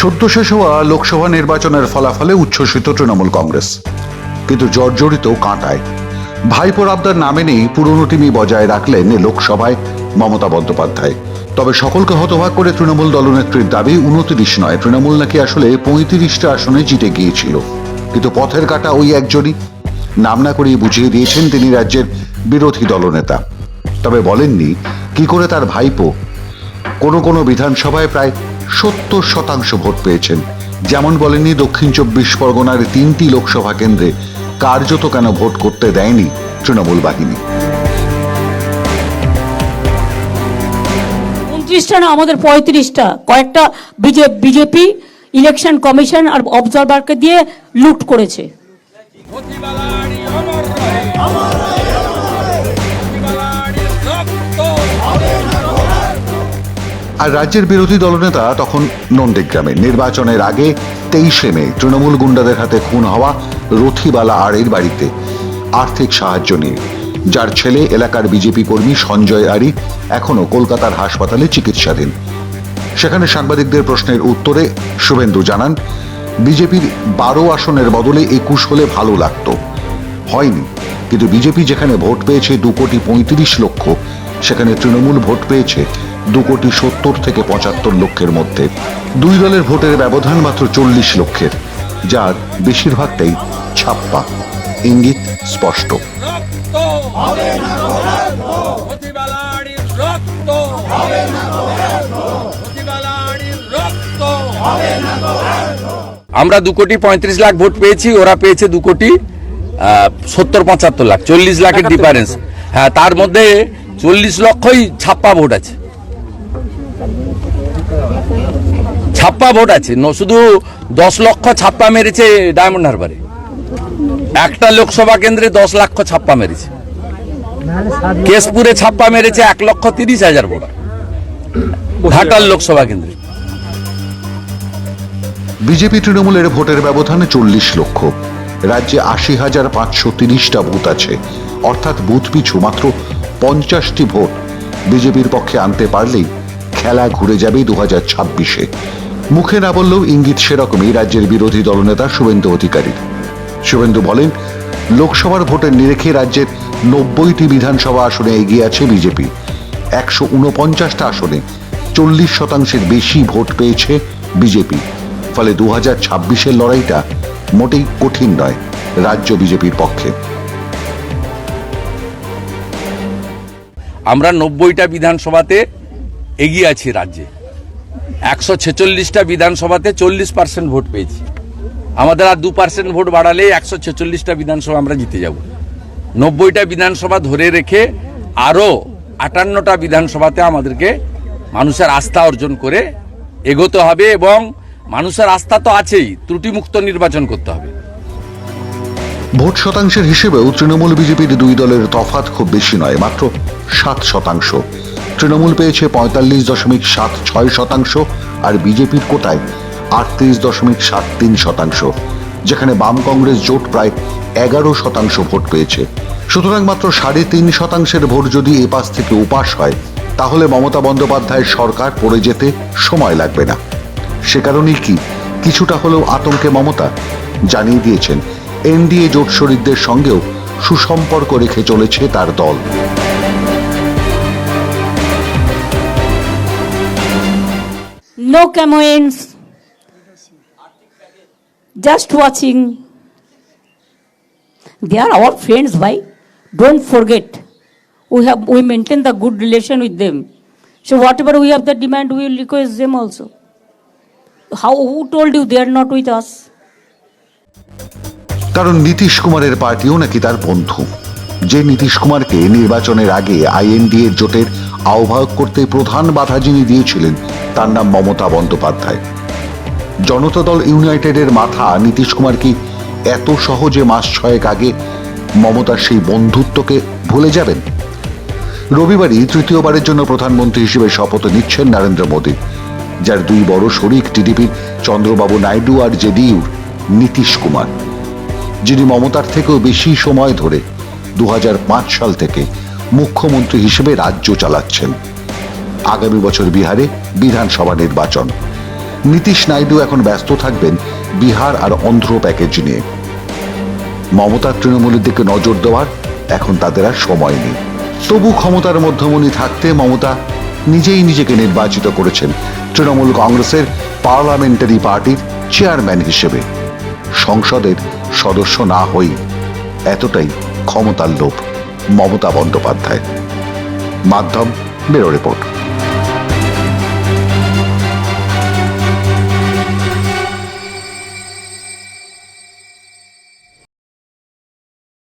সদ্য শেষ হওয়া লোকসভা নির্বাচনের ফলাফলে উচ্ছ্বসিত তৃণমূল কংগ্রেস। কিন্তু জর্জরিত কাঁটায়। ভাইপোর আবদার নামে নেই পুরনো টিমি বজায় রাখলেন লোকসভায় মমতা বন্দ্যোপাধ্যায়। তবে সকলকে হতবাক করে তৃণমূল দলনেত্রীর দাবি উনত্রিশ নয়। তৃণমূল নাকি আসলে পঁয়ত্রিশটা আসনে জিতে গিয়েছিল। কিন্তু পথের কাটা ওই একজনই। নাম না করিয়ে বুঝিয়ে দিয়েছেন তিনি রাজ্যের বিরোধী দলনেতা। তবে বলেননি, কি করে তার ভাইপো কোনো কোনো বিধানসভায় প্রায় সত্তর শতাংশ ভোট পেয়েছেন। যেমন বলেনি দক্ষিণ চব্বিশ পরগনার তিনটি লোকসভা কেন্দ্রে কার্যত কেন ভোট করতে দেয়নি তৃণমূল বাহিনী। উনত্রিশটা না, আমাদের পঁয়ত্রিশটা। কয়েকটা বিজেপি ইলেকশন কমিশন আর অবজারভারকে দিয়ে লুট করেছে। আর রাজ্যের বিরোধী দলনেতা তখন নন্দীগ্রামে। নির্বাচনের আগে তেইশে মে তৃণমূল গুন্ডাদের হাতে খুন হওয়া রথিবালা আড়ের বাড়িতে আর্থিক সাহায্য নিয়ে। যার ছেলে, এলাকার বিজেপি কর্মী সঞ্জয় আরি এখনও কলকাতার হাসপাতালে চিকিৎসাধীন। সেখানে সাংবাদিকদের প্রশ্নের উত্তরে শুভেন্দু জানান, বিজেপির বারো আসনের বদলে একুশ হলে ভালো লাগতো। হয়নি, কিন্তু বিজেপি যেখানে ভোট পেয়েছে দু কোটি পঁয়ত্রিশ লক্ষ, সেখানে তৃণমূল ভোট পেয়েছে দু কোটি সত্তর থেকে পঁচাত্তর লক্ষের মধ্যে দুই দলের ভোটের ব্যবধান মাত্র চল্লিশ লক্ষের যার বেশিরভাগটাই ছাপ্পা। ইঙ্গিত স্পষ্ট। রক্ত প্রতিবালারি রক্ত প্রতিবালারি রক্ত আমরা দু কোটি পঁয়ত্রিশ লাখ ভোট পেয়েছি ওরা পেয়েছে দু কোটি সত্তর পঁচাত্তর লাখ চল্লিশ লাখের ডিফারেন্স হ্যাঁ তার মধ্যে চল্লিশ লক্ষই ছাপ্পা ভোট আছে। ছাপ্পা ভোট আছে। শুধু দশ লক্ষ ছাপ্পা মেরেছে ডায়মন্ড হারবারে। একটা লোকসভা কেন্দ্রে দশ লক্ষ ছাপ্পা মেরেছে। কেশপুরে ছাপ্পা মেরেছে এক লক্ষ তিরিশ হাজার ভোট ঘাটাল লোকসভা কেন্দ্রে। বিজেপি তৃণমূলের ভোটের ব্যবধানে চল্লিশ লক্ষ। রাজ্যে আশি হাজার পাঁচশো তিরিশটা বুথ আছে। অর্থাৎ বুথ পিছু মাত্র পঞ্চাশটি ভোট। বিজেপির পক্ষে আনতে পারলেই খেলা ঘুরে যাবে দু হাজার ছাব্বিশে। মুখে না বললেও ইঙ্গিত সেরকমই রাজ্যের বিরোধী দলনেতা শুভেন্দু অধিকারী শুভেন্দু বলেন, লোকসভার ভোটের নিরেখে রাজ্যের নব্বইটি বিধানসভা আসনে এগিয়ে আছে বিজেপি। একশো উনপঞ্চাশটা আসনে চল্লিশ শতাংশের বেশি ভোট পেয়েছে বিজেপি। ফলে দু হাজার ছাব্বিশের লড়াইটা মোটেই কঠিন নয় রাজ্য বিজেপির পক্ষে। আমরা নব্বইটা বিধানসভাতে এগিয়ে আছি রাজ্যে। একশো ছেচল্লিশটা বিধানসভাতে চল্লিশ পার্সেন্ট ভোট পেয়েছি। আমাদের আর দু পার্সেন্ট ভোট বাড়ালে একশো ছেচল্লিশটা বিধানসভা আমরা জিতে যাব। নব্বইটা বিধানসভা ধরে রেখে আরও আটান্নটা বিধানসভাতে আমাদেরকে মানুষের আস্থা অর্জন করে এগোতে হবে এবং মানুষের আস্থা তো আছেই, ত্রুটিমুক্ত নির্বাচন করতে হবে। ভোট শতাংশের হিসেবেও তৃণমূল বিজেপির দুই দলের তফাৎ খুব বেশি নয়, মাত্র সাত শতাংশ। তৃণমূল পেয়েছে পঁয়তাল্লিশ দশমিক সাত ছয় শতাংশ আর বিজেপির কোটায় আটত্রিশ দশমিক সাত তিন শতাংশ, যেখানে বাম কংগ্রেস জোট প্রায় এগারো শতাংশ ভোট পেয়েছে। সুতরাং মাত্র সাড়ে তিন শতাংশের ভোট যদি এপাশ থেকে উপাস হয়, তাহলে মমতা বন্দ্যোপাধ্যায়ের সরকার পড়ে যেতে সময় লাগবে না। সে কারণেই কি কিছুটা হলেও আতঙ্কে মমতা জানিয়ে দিয়েছেন, এনডিএ জোট শরিকদের সঙ্গেও সুসম্পর্ক রেখে চলেছে তার দল। No campaigns. Just watching. They are our friends, why? Don't forget. We have we maintain the good relation with them. So whatever we have the demand, we will request them also. How who told you they are not with us? কারণ নীতিশ কুমারের পার্টিও নাকি তার বন্ধু যে নীতিশ কুমারকে নির্বাচনের আগে আইএনডিএ জোটের আহ্বায়ক করতে প্রধান বাধা যিনি দিয়েছিলেন, তার নাম মমতা বন্দ্যোপাধ্যায়। জনতা দল ইউনাইটেডের মাথা নীতিশ কুমার কি এত সহজে মাস ছয়েক আগে মমতার সেই বন্ধুত্বকে ভুলে যাবেন? রবিবারই তৃতীয়বারের জন্য প্রধানমন্ত্রী হিসেবে শপথ নিচ্ছেন নরেন্দ্র মোদী, যার দুই বড় শরিক টিডিপির চন্দ্রবাবু নাইডু আর জেডিইউর নীতিশ কুমার, যিনি মমতার থেকেও বেশি সময় ধরে দু হাজার পাঁচ সাল থেকে মুখ্যমন্ত্রী হিসেবে রাজ্য চালাচ্ছেন। আগামী বছর বিহারে বিধানসভা নির্বাচন। নীতিশ নাইডু এখন ব্যস্ত থাকবেন বিহার আর অন্ধ্র প্যাকেজ নিয়ে। মমতার তৃণমূলের দিকে নজর দেওয়ার এখন তাদের আর সময় নেই। তবু ক্ষমতার মধ্যমণি থাকতে মমতা নিজেই নিজেকে নির্বাচিত করেছেন তৃণমূল কংগ্রেসের পার্লামেন্টারি পার্টির চেয়ারম্যান হিসেবে। সংসদের সদস্য না হই এতটাই ক্ষমতার লোভ। মমতা বন্দ্যোপাধ্যায়। মাধ্যম ব্যুরো রিপোর্ট।